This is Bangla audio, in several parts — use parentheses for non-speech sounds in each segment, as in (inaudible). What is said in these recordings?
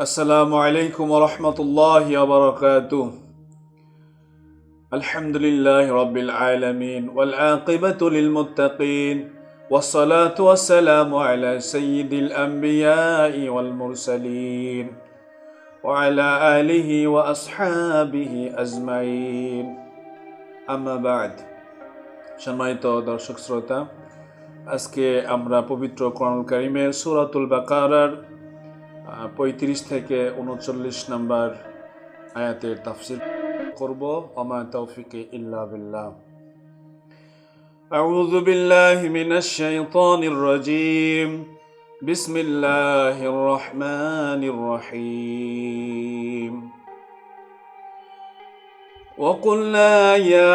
السلام عليكم ورحمة الله وبركاته الحمد لله رب العالمين والعاقبة للمتقين والصلاة والسلام على سيد الأنبياء والمرسلين وعلى آله وأصحابه أجمعين أما بعد সম্মানিত দর্শক শ্রোতা আজকে আমরা পবিত্র কোরআনুল কারিমের সূরাতুল বাকারার পঁয়ত্রিশ থেকে উনচল্লিশ নম্বর আয়াতের তাফসির করব অমা তৌফিকে ইল্লা বিল্লাহ أعوذ بالله من الشيطان الرجيم بسم الله الرحمن الرحيم وقلنا يا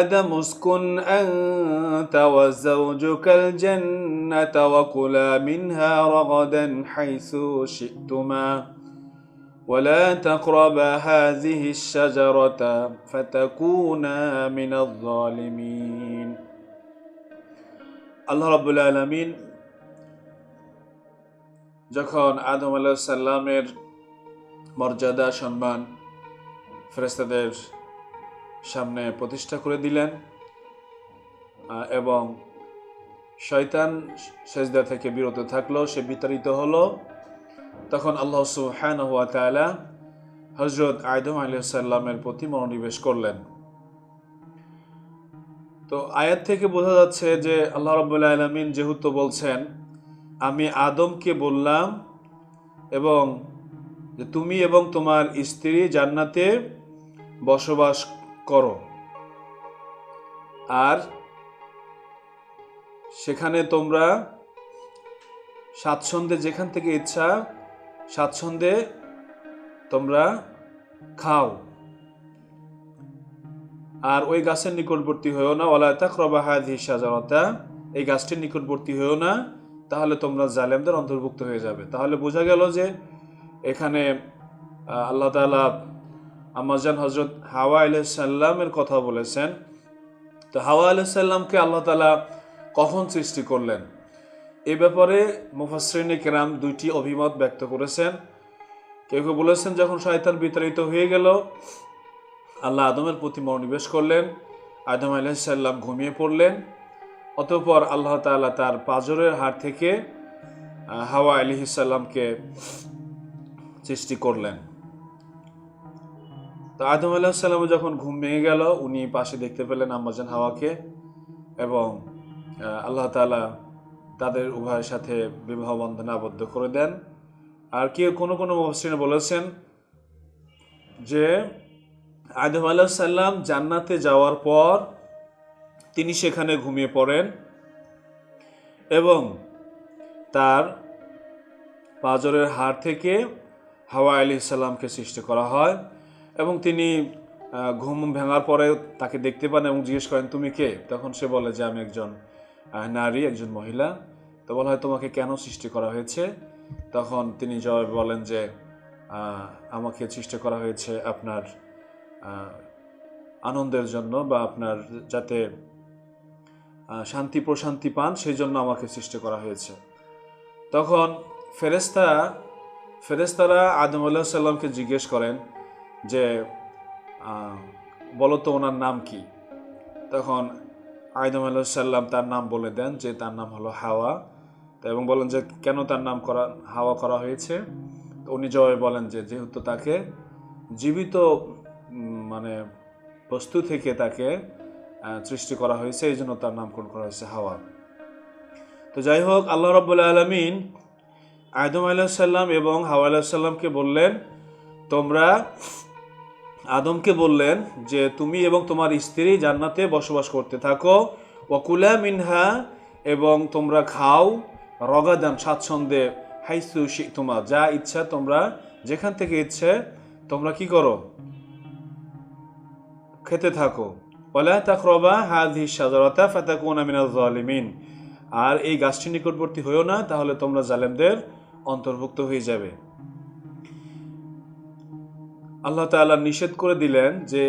آدم اسكن أنت وزوجك الجنة وكلا منها رغدا حيث شئتما ولا تقربا هذه الشجرة فتكونا من الظالمين আল্লাহ রাব্বুল আলামিন যখন আদম আলাইহিস সালামের মর্যাদা সম্মান ফেরেশতাদের সামনে প্রতিষ্ঠা করে দিলেন এবং শয়তান সেজদা থেকে বিরত থাকল, সে বিতাড়িত হলো। তখন আল্লাহ সুহান হুয়া তালা হজরত আয়দম আলিয়াল্লামের প্রতি মনোনিবেশ করলেন। তো আয়াত থেকে বোঝা যাচ্ছে যে আল্লাহ রবাহ আলমিন যেহেতু বলছেন, আমি আদমকে বললাম এবং তুমি এবং তোমার স্ত্রী জান্নাতে বসবাস করো। আর সেখানে তোমরা স্বাচ্ছন্দ্যে যেখান থেকে ইচ্ছা, স্বাচ্ছন্দ্যে তোমরা খাও। আর ওই গাছের নিকটবর্তী হয়েও না। ওলা তাকরবা হাদি সাজারতা এই গাছটির নিকটবর্তী হয়েও না। তাহলে তোমরা জালেমদের অন্তর্ভুক্ত হয়ে যাবে। তাহলে বোঝা গেল যে এখানে আল্লাহ তাআলা আমাজান হজরত হাওয়া আলাইসাল্লামের কথা বলেছেন, তো হাওয়া আলাইসাল্লামকে আল্লাহ তালা কখন সৃষ্টি করলেন? এ ব্যাপারে মুফাসরিন কেরাম দুইটি অভিমত ব্যক্ত করেছেন। কেউ কেউ বলেছেন, যখন শয়তান বিতাড়িত হয়ে গেল, আল্লাহ আদমের প্রতি মনোনিবেশ করলেন, আদম আলাইসাল্লাম ঘুমিয়ে পড়লেন, অতঃপর আল্লাহ তাআলা তার পাজরের হার থেকে হাওয়া আলিহিসাল্লামকে সৃষ্টি করলেন। তো আদম আলাহিসাল্লাম যখন ঘুম ভেঙে গেল, উনি পাশে দেখতে পেলেন আম্মাজান হাওয়াকে এবং আল্লাহ তাআলা তাদের উভয়ের সাথে বিবাহ বন্ধনে আবদ্ধ করে দেন। আর কেউ কোনো কোনো মহসিনে বলেছেন যে, আদম আলাহিসাল্লাম জান্নাতে যাওয়ার পর তিনি সেখানে ঘুমিয়ে পড়েন এবং তার পাজরের হাড় থেকে হাওয়া আলি সাল্লামকে সৃষ্টি করা হয়। এবং তিনি ঘুম ভেঙার পরে তাকে দেখতে পান এবং জিজ্ঞেস করেন, তুমি কে? তখন সে বলে, যে আমি একজন নারী, একজন মহিলা। তো বলা হয়, তোমাকে কেন সৃষ্টি করা হয়েছে? তখন তিনি জবাবে বলেন যে আমাকে সৃষ্টি করা হয়েছে আপনার আনন্দের জন্য বা আপনার যাতে শান্তি, প্রশান্তি পান, সেই জন্য আমাকে সৃষ্টি করা হয়েছে। তখন ফেরেস্তা ফেরেস্তারা আদম আল্লাহ সাল্লামকে জিজ্ঞেস করেন যে বলো তো ওনার নাম কি? তখন আল্লাহ সাল্লাম তার নাম বলে দেন যে, তার নাম হলো হাওয়া। এবং বলেন যে, কেন তার নাম করা, হাওয়া করা হয়েছে? উনি জবাবে বলেন যে, যেহেতু তাকে জীবিত মানে বস্তু থেকে তাকে সৃষ্টি করা হয়েছে, এই জন্য তার নামকরণ করা হয়েছে হাওয়া। তো যাই হোক, আল্লাহ রব্বুল্লা আলমিন আদম আলাহিসাল্লাম এবং হাওয়া আলাহিসাল্লামকে বললেন, তোমরা আদমকে বললেন যে, তুমি এবং তোমার স্ত্রী জান্নাতে বসবাস করতে থাকো। ওকুলা মিনহা, এবং তোমরা খাও রগাদান স্বাচ্ছন্দ্যে হাইসু তোমার যা ইচ্ছা তোমরা, যেখান থেকে ইচ্ছে তোমরা কি করো? খেতে থাকো। ওলা তাকরবা হাদি সাজরাতা ফাতাকুনা মিনাজ জালিমিন আর এই গাছটি নিকটবর্তী হয়েও না, তাহলে তোমরা জালেমদের অন্তর্ভুক্ত হয়ে যাবে। আল্লাহ তাআলা নিষেধ করে দিলেন যে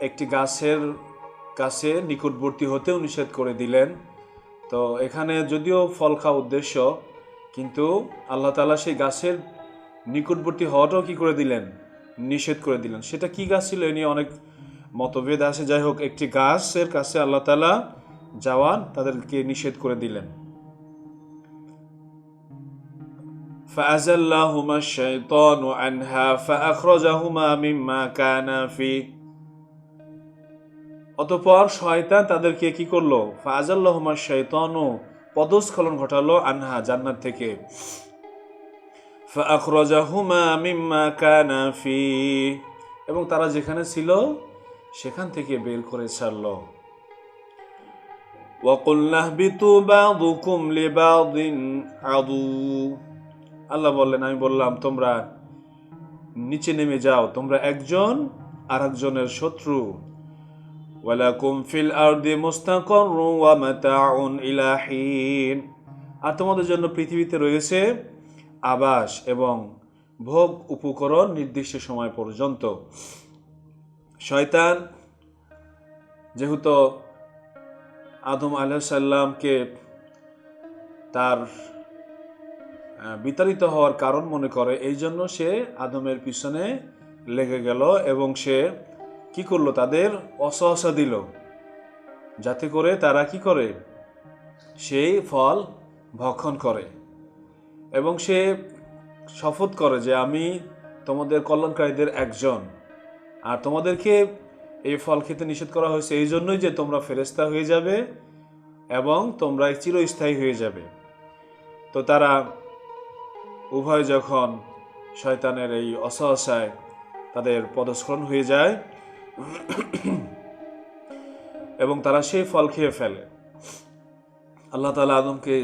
একটি গাছের কাছে নিকটবর্তী হতেও নিষেধ করে দিলেন। তো এখানে যদিও ফল খাওয়া উদ্দেশ্য, কিন্তু আল্লাহ তাআলা সেই গাছের নিকটবর্তী হওয়াটাও কি করে দিলেন? নিষেধ করে দিলেন। সেটা কি গাছ ছিল এ নিয়ে অনেক মতভেদ আছে। যাই হোক, একটি গাছের কাছে আল্লাহ তালা যাওয়ান, তাদেরকে নিষেধ করে দিলেন। فأزلهما الشيطان عنها فأخرجهما مما كان فيه অতপর শয়তান তাদেরকে কি করলো ফাজাল্লাহুমা শয়তানও পদস্খলন ঘটালো আনহা জান্নাত থেকে ফাখরাজাহুমা মিম্মা কানা ফি এবং তারা যেখানে ছিল সেখান থেকে বের করে ছাড়ল وقلنا اهبطوا بعضكم لبعض عدو আল্লাহ বললেন আমি বললাম তোমরা নিচে নেমে যাও তোমরা একজন আর একজনের শত্রু। ওয়ালাকুম ফিল আরদি মুস্তাকাররু ওয়া ইলা হিন। আর তোমাদের জন্য পৃথিবীতে রয়েছে আবাস এবং ভোগ উপকরণ নির্দিষ্ট সময় পর্যন্ত। শয়তান যেহেতু আদম আলাইসাল্লামকে তার আহ, বিতাড়িত হওয়ার কারণ মনে করে। এই জন্য সে আদমের পিছনে লেগে গেল এবং সে কি করল? তাদের অসহসা দিল। যাতে করে তারা কি করে? সেই ফল ভক্ষণ করে এবং সে শপথ করে যে আমি তোমাদের কল্যাণকারীদের একজন। আর তোমাদেরকে এই ফল খেতে নিষেধ করা হয়েছে। এই জন্যই যে তোমরা ফেরেস্তা হয়ে যাবে এবং তোমরা চিরস্থায়ী হয়ে যাবে। তো তারা উভয় যখন শয়তানের এই অসহসায় তাদের পদস্খলন হয়ে যায়, এবং তারা সেই ফল খেয়ে ফেলে। আল্লাহ তালা আদমকে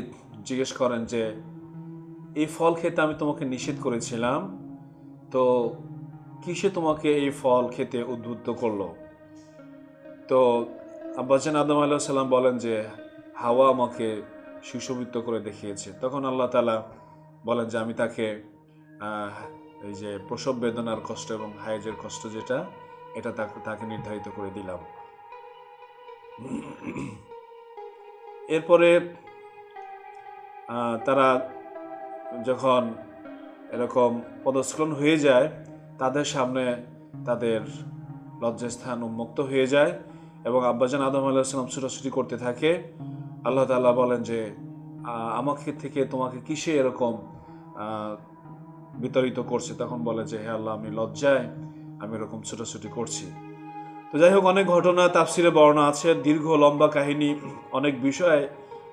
জিজ্ঞেস করেন যে, এই ফল খেতে আমি তোমাকে নিষেধ করেছিলাম, তো কিসে তোমাকে এই ফল খেতে উদ্বুদ্ধ করল? তো আব্বাজান আদম আল্লাহ সাল্লাম বলেন যে, হাওয়া আমাকে সুশোভিত করে দেখিয়েছে। তখন আল্লাহ তালা বলেন যে আমি তাকে এই যে প্রসব বেদনার কষ্ট এবং হায়েজের কষ্ট যেটা, এটা তাকে নির্ধারিত করে দিলাম। এরপরে তারা যখন এরকম পদস্খলন হয়ে যায়, তাদের সামনে তাদের লজ্জাস্থান উন্মুক্ত হয়ে যায় এবং আব্বাজান আদম আলাহিসাম ছুটাছুটি করতে থাকে। আল্লাহ তাআলা বলেন যে আমাকে থেকে তোমাকে কিসে এরকম বিতাড়িত করছে? তখন বলে যে হে আল্লাহ আমি লজ্জায় আমি এরকম ছুটাছুটি করছি। তো যাই হোক অনেক ঘটনা তাফসিরে বর্ণনা আছে। দীর্ঘ লম্বা কাহিনী অনেক বিষয়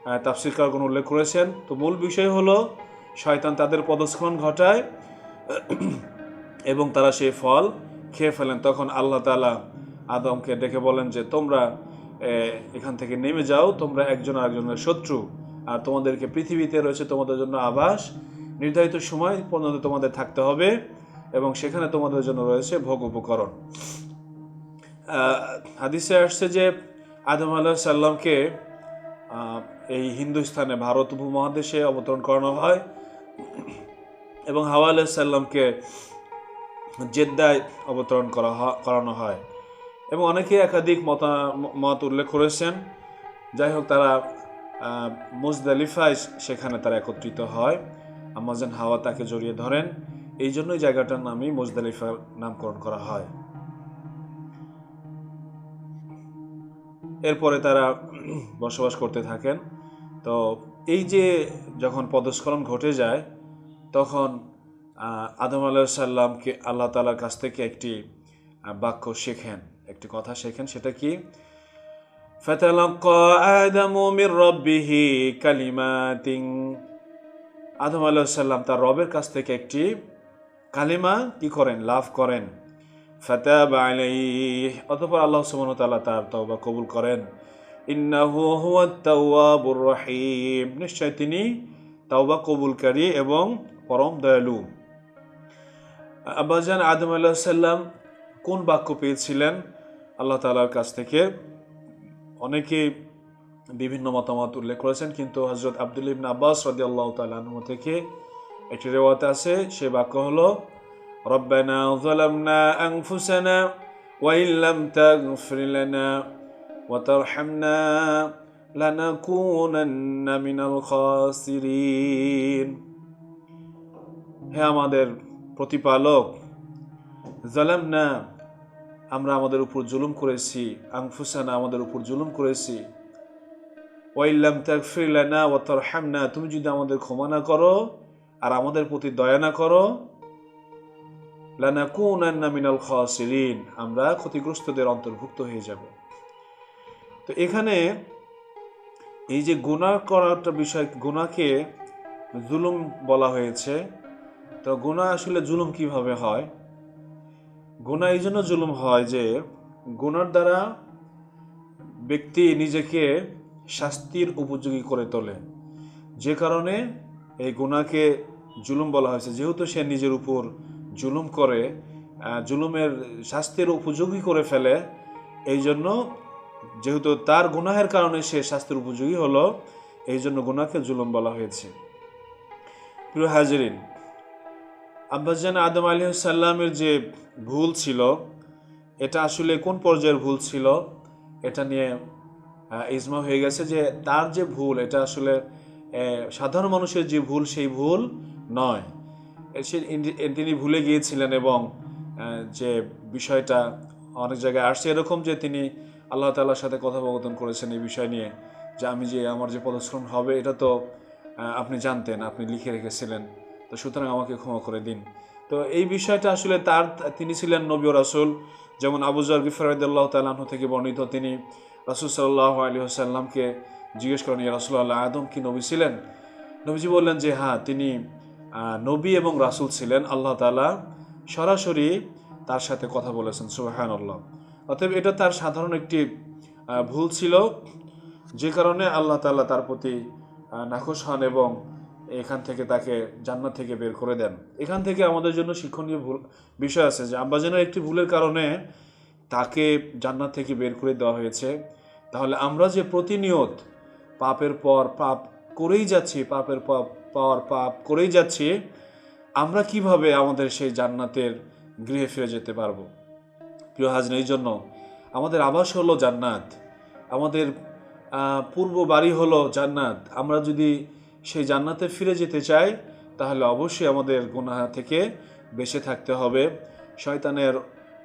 আহ, কোনো উল্লেখ করেছেন? তো মূল বিষয় হলো শয়তান তাদের পদস্খলন ঘটায় (clears throat) এবং তারা সেই ফল খেয়ে ফেলেন। তখন আল্লাহ তাআলা আদমকে ডেকে বলেন যে তোমরা এখান থেকে নেমে যাও তোমরা একজন আরেকজনের শত্রু। আর তোমাদেরকে পৃথিবীতে রয়েছে তোমাদের জন্য আবাস। নির্ধারিত সময় পর্যন্ত তোমাদের থাকতে হবে এবং সেখানে তোমাদের জন্য রয়েছে ভোগ উপকরণ। হাদিসে আসছে যে আদম আলাহ সাল্লামকে এই হিন্দুস্থানে ভারত উপমহাদেশে অবতরণ করানো হয় এবং হাওয়া আলাহ সাল্লামকে জেদ্দায় অবতরণ করা করানো হয়। এবং অনেকে একাধিক মতা, মত উল্লেখ করেছেন। যাই হোক, তারা মুজদালিফায় সেখানে তারা একত্রিত হয়। আমাজন হাওয়া তাকে জড়িয়ে ধরেন। এই জন্যই জায়গাটার নামই মুজদালিফার নামকরণ করা হয়। এরপরে তারা বসবাস করতে থাকেন। তো এই যে যখন পদস্খলন ঘটে যায়, তখন আদম আলাহিসাল্লামকে আল্লাহ তালার কাছ থেকে একটি বাক্য শেখেন। একটি কথা শেখেন, সেটা কি? فتلقى آدم من ربه كلمات আদম আলাইসাল্লাম তার রবের কাছ থেকে একটি কালিমা কি করেন লাভ করেন ফাতাব আলাইহ অতঃপর আল্লাহ সুবহানাহু ওয়া তাআলা তার তওবা কবুল করেন ইন্নাহু হুয়াত তাওয়াবুর রহিম নিশ্চয় তিনি তওবা কবুলকারী এবং পরম দয়ালু আব্বাজান আদম আলাইসাল্লাম কোন বাক্য পেয়েছিলেন আল্লাহ তাআলার কাছ থেকে অনেকে বিভিন্ন মতামত উল্লেখ করেছেন কিন্তু হজরত আব্দুল ইবন আব্বাস রদি আল্লাহ তালু থেকে একটি রেওয়াত আছে সে বাক্য হলো রব্বানা ظلمنا أنفسنا وإن لم تغفر لنا وترحمنا لنكونن من الخاسرين হে আমাদের প্রতিপালক জালাম না আমরা আমাদের উপর জুলুম করেছি আংফুসানা আমাদের উপর জুলুম করেছি। ওয়াইল্লাম তাকফির লানা ওয়া তারহামনা, তুমি যদি আমাদের ক্ষমা না করো আর আমাদের প্রতি দয়া না করো, লানাকুনান্না মিনাল খাসিরিন, আমরা ক্ষতিগ্রস্তদের অন্তর্ভুক্ত হয়ে যাব। তো এখানে এই যে গুনাহ করাটা বিষয়, গুনাহকে জুলুম বলা হয়েছে। তো গুনাহ আসলে জুলুম কীভাবে হয়? গুনাহ এই জন্য জুলুম হয় যে গুনার দ্বারা ব্যক্তি নিজেকে শাস্তির উপযোগী করে তোলে। যে কারণে এই গুনাহকে জুলুম বলা হয়েছে। যেহেতু সে নিজের উপর জুলুম করে জুলুমের শাস্তির উপযোগী করে ফেলে, এই জন্য যেহেতু তার গুনাহের কারণে সে শাস্তির উপযোগী হলো, এই জন্য গুনাহকে জুলুম বলা হয়েছে। প্রিয় হাজরিন আব্বাজান আদম আলী সাল্লামের যে ভুল ছিল, এটা আসলে কোন পর্যায়ের ভুল ছিল? এটা নিয়ে ইজমা হয়ে গেছে যে তার যে ভুল, এটা আসলে সাধারণ মানুষের যে ভুল, সেই ভুল নয়। সে তিনি ভুলে গিয়েছিলেন এবং যে বিষয়টা অনেক জায়গায় আসছে। এরকম যে তিনি আল্লাহ তাল্লার সাথে কথোপকথন করেছেন এই বিষয় নিয়ে, যে আমি যে আমার যে পদশ্রম হবে, এটা তো আপনি জানতেন, আপনি লিখে রেখেছিলেন। তো সুতরাং আমাকে ক্ষমা করে দিন। তো এই বিষয়টা আসলে তার, তিনি ছিলেন নবী রাসুল। যেমন আবুজার গিফরাইদুল্লাহ তালাহ থেকে বর্ণিত, তিনি রাসুল সাল্লাহ আলী সাল্লামকে জিজ্ঞেস করেন, ইয়া রাসুল্লাহ আদম কি নবী ছিলেন? নবীজি বললেন যে হ্যাঁ তিনি নবী এবং রাসুল ছিলেন। আল্লাহ তালা সরাসরি তার সাথে কথা বলেছেন সুবাহান আল্লাহ অতএব এটা তার সাধারণ একটি ভুল ছিল। যে কারণে আল্লাহ তাআলা তার প্রতি নাখোশ হন এবং এখান থেকে তাকে জান্নাত থেকে বের করে দেন। এখান থেকে আমাদের জন্য শিক্ষণীয় ভুল বিষয় আছে যে আব্বাজানের একটি ভুলের কারণে তাকে জান্নাত থেকে বের করে দেওয়া হয়েছে। তাহলে আমরা যে প্রতিনিয়ত পাপের পর পাপ করেই যাচ্ছি, পাপের পর পর পাপ করেই যাচ্ছি, আমরা কীভাবে আমাদের সেই জান্নাতের গৃহে ফিরে যেতে পারব? প্রিয় হাজন এই জন্য আমাদের আবাস হলো জান্নাত। আমাদের পূর্ব বাড়ি হলো জান্নাত। আমরা যদি সেই জান্নাতে ফিরে যেতে চাই তাহলে অবশ্যই আমাদের গুনাহ থেকে বেঁচে থাকতে হবে শয়তানের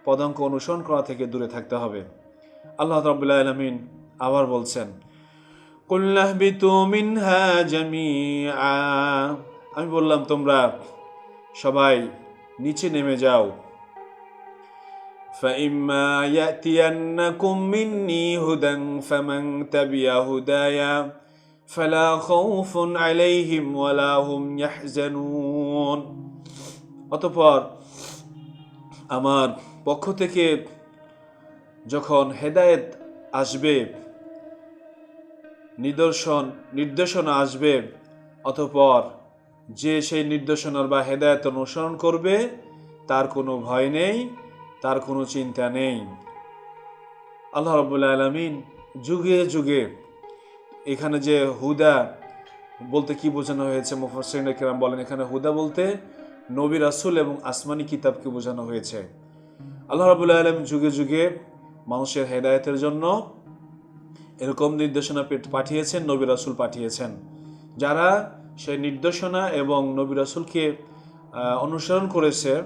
পদাঙ্ক অনুসরণ করা থেকে দূরে থাকতে হবে আল্লাহ রাবুল্লাহ আলমিন আবার বলছেন কুল্লাহবিতু মিনহা জামিআ আমি বললাম তোমরা সবাই নিচে নেমে যাও فإما يأتينكم مني هدى فمن تبع هدايا فلا خوف عليهم ولا هم يحزنون অতঃপর আমার পক্ষ থেকে যখন হেদায়েত আসবে নিদর্শন নির্দেশনা আসবে অতঃপর যে সেই নির্দেশনার বা হেদায়েত অনুসরণ করবে তার কোনো ভয় নেই তার কোনো চিন্তা নেই আল্লাহ রবুল্লা আলমিন যুগে যুগে এখানে যে হুদা বলতে কি বোঝানো হয়েছে? মুফাসরিন কেরাম বলেন, এখানে হুদা বলতে নবী রাসুল এবং আসমানি কিতাবকে বোঝানো হয়েছে। আল্লাহ রাবুল্লাহ আলম যুগে যুগে মানুষের হেদায়েতের জন্য এরকম নির্দেশনা পাঠিয়েছেন, নবী রাসুল পাঠিয়েছেন। যারা সেই নির্দেশনা এবং নবী রাসুলকে অনুসরণ করেছে,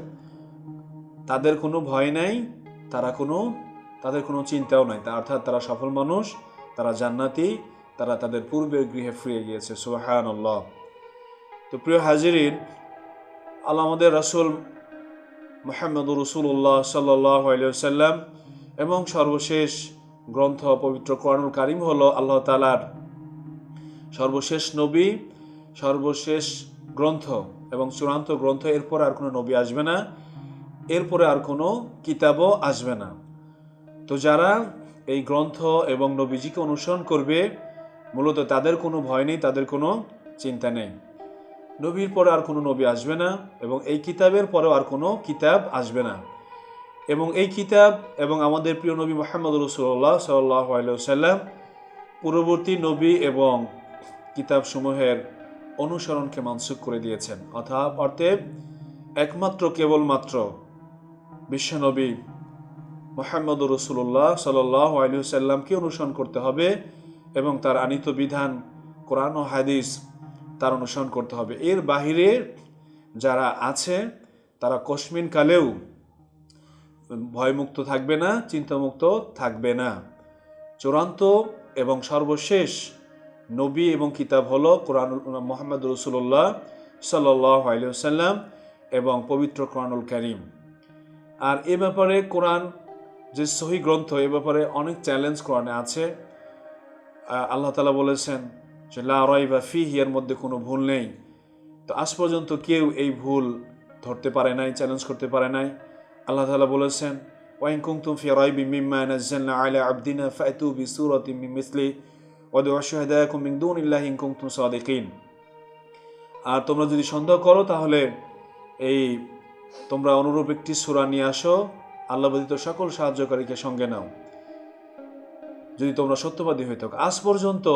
তাদের কোনো ভয় নাই, তারা কোনো তাদের কোনো চিন্তাও নাই। অর্থাৎ তারা সফল মানুষ, তারা জান্নাতি। তারা তাদের পূর্বের গৃহে ফিরে গিয়েছে সুবাহান আল্লাহ তো প্রিয় হাজিরিন, আল্লাহ আমাদের রাসুল মোহাম্মদ রসুল্লাহ সাল্লাহ সাল্লাম এবং সর্বশেষ গ্রন্থ পবিত্র কোরআনুল কারিম হল আল্লাহ তালার সর্বশেষ নবী, সর্বশেষ গ্রন্থ এবং চূড়ান্ত গ্রন্থ। এরপর আর কোনো নবী আসবে না, এরপরে আর কোনো কিতাবও আসবে না। তো যারা এই গ্রন্থ এবং নবীজিকে অনুসরণ করবে মূলত তাদের কোনো ভয় নেই, তাদের কোনো চিন্তা নেই। নবীর পরে আর কোনো নবী আসবে না এবং এই কিতাবের পরেও আর কোনো কিতাব আসবে না। এবং এই কিতাব এবং আমাদের প্রিয় নবী মোহাম্মদ রসুল্লাহ সাল্লাহ সাল্লাম পূর্ববর্তী নবী এবং কিতাবসমূহের অনুসরণকে মানসুখ করে দিয়েছেন। অর্থাৎ অর্থেব একমাত্র, কেবলমাত্র বিশ্বনবী মোহাম্মদ রসুল্লাহ সাল্লাহ আলু সাল্লামকে অনুসরণ করতে হবে। এবং তার আনিত বিধান, কোরআন ও হাদিস তার অনুসরণ করতে হবে। এর বাহিরে যারা আছে, তারা কশ্মিন কালেও ভয়মুক্ত থাকবে না, চিন্তামুক্ত থাকবে না। চূড়ান্ত এবং সর্বশেষ নবী এবং কিতাব হলো কোরআন মোহাম্মদ রসুল্লাহ সাল্লাহ এবং পবিত্র কোরআনুল করিম। আর এ ব্যাপারে কোরআন যে সহি গ্রন্থ, এ ব্যাপারে অনেক চ্যালেঞ্জ কোরআনে আছে। আল্লাহ তালা বলেছেন যে, লা রাইবা ফিহি, এর মধ্যে কোনো ভুল নেই। তো আজ পর্যন্ত কেউ এই ভুল ধরতে পারে নাই চ্যালেঞ্জ করতে পারে নাই। আল্লাহ তালা বলেছেন ওয়াইন কুমতুম ফি রাইবি মিম্মা নাজ্জালনা আবদিনা ফাতু বিসূরাতিন মিন মিসলি ওয়াদু শুহাদাকুম মিন দুনিল্লাহি ইন কুনতুম সাদিকিন। আর তোমরা যদি সন্দেহ করো, তাহলে এই তোমরা অনুরূপ একটি সূরা নিয়ে আসো। আল্লাহ ব্যতীত সকল সাহায্যকারীকে সঙ্গে নাও। যদি তোমরা সত্যবাদী হয়ে থাকো। আজ পর্যন্ত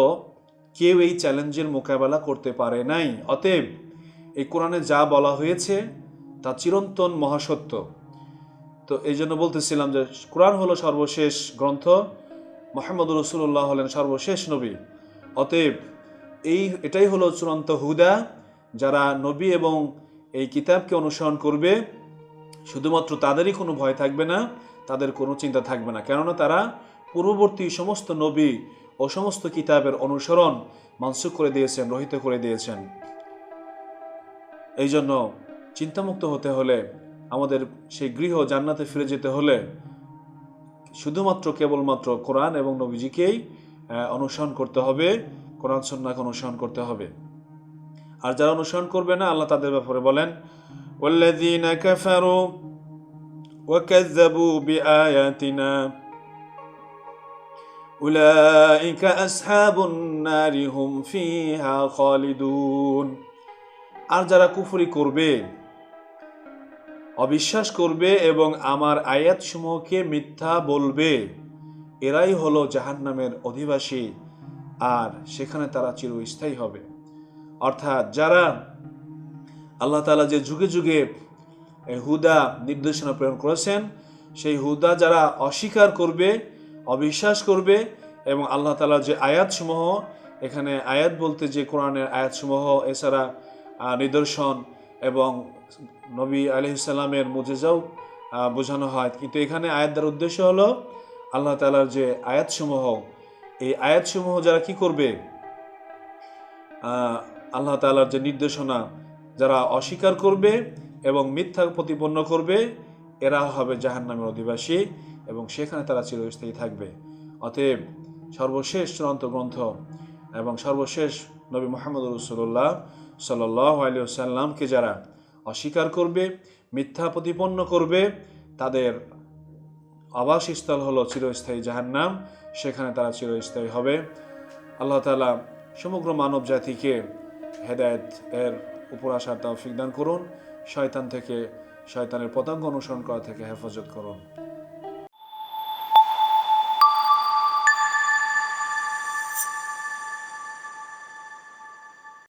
কেউ এই চ্যালেঞ্জের মোকাবেলা করতে পারে নাই। অতএব এই কোরআনে যা বলা হয়েছে, তা চিরন্তন মহাসত্য। তো এই জন্য বলতেছিলাম যে, কোরআন হলো সর্বশেষ গ্রন্থ মোহাম্মদ রসুল্লাহ হলেন সর্বশেষ নবী। অতএব এই, এটাই হলো চূড়ান্ত হুদা, যারা নবী এবং এই কিতাবকে অনুসরণ করবে, শুধুমাত্র তাদেরই কোনো ভয় থাকবে না, তাদের কোনো চিন্তা থাকবে না। কেননা তারা পূর্ববর্তী সমস্ত নবী ও সমস্ত কিতাবের অনুসরণ মানসুখ করে দিয়েছেন, রহিত করে দিয়েছেন। এই জন্য চিন্তামুক্ত হতে হলে, আমাদের সেই গৃহ জান্নাতে ফিরে যেতে হলে শুধুমাত্র কেবলমাত্র কোরআন এবং নবীজিকেই অনুসরণ করতে হবে, কোরআন সন্ন্যাকে অনুসরণ করতে হবে। আর যারা অনুসরণ করবে না, আল্লাহ তাদের ব্যাপারে বলেন, ওয়াল্লাযীনা কাফারু বি বিআয়াতিনা। উলাইকা আসহাবুন নারি হুম ফিহা খালিদুন আর যারা কুফরি করবে, অবিশ্বাস করবে এবং আমার আয়াতসমূহকে মিথ্যা বলবে, এরাই হলো জাহান্নামের অধিবাসী, আর সেখানে তারা চিরস্থায়ী হবে। অর্থাৎ যারা আল্লাহ তালা যে যুগে যুগে হুদা নির্দেশনা প্রেরণ করেছেন, সেই হুদা যারা অস্বীকার করবে অবিশ্বাস করবে এবং আল্লাহ তাআলা যে আয়াতসমূহ, এখানে আয়াত বলতে যে কোরআনের আয়াতসমূহ, এছাড়া নিদর্শন এবং নবী আলহিসাল্লামের মুজেজাও বোঝানো হয়। কিন্তু এখানে আয়াত দ্বারা উদ্দেশ্য হলো আল্লাহ তাআলার যে আয়াতসমূহ, এই আয়াতসমূহ যারা কি করবে? আল্লাহ তাআলার যে নির্দেশনা, যারা অস্বীকার করবে এবং মিথ্যা প্রতিপন্ন করবে, এরা হবে জাহান্নামের অধিবাসী। এবং সেখানে তারা চিরস্থায়ী থাকবে। অতএব সর্বশেষ চূড়ান্ত গ্রন্থ এবং সর্বশেষ নবী মোহাম্মদ রসুল্লাহ সাল্লাহ আলী সাল্লামকে যারা অস্বীকার করবে, মিথ্যা প্রতিপন্ন করবে, তাদের আবাসস্থল হলো চিরস্থায়ী জাহান্নাম, সেখানে তারা চিরস্থায়ী হবে। আল্লাহ তাআলা সমগ্র মানব জাতিকে হেদায়েত এর উপর আসার তৌফিক দান করুন, শয়তান থেকে, শয়তানের পতঙ্গ অনুসরণ করা থেকে হেফাজত করুন।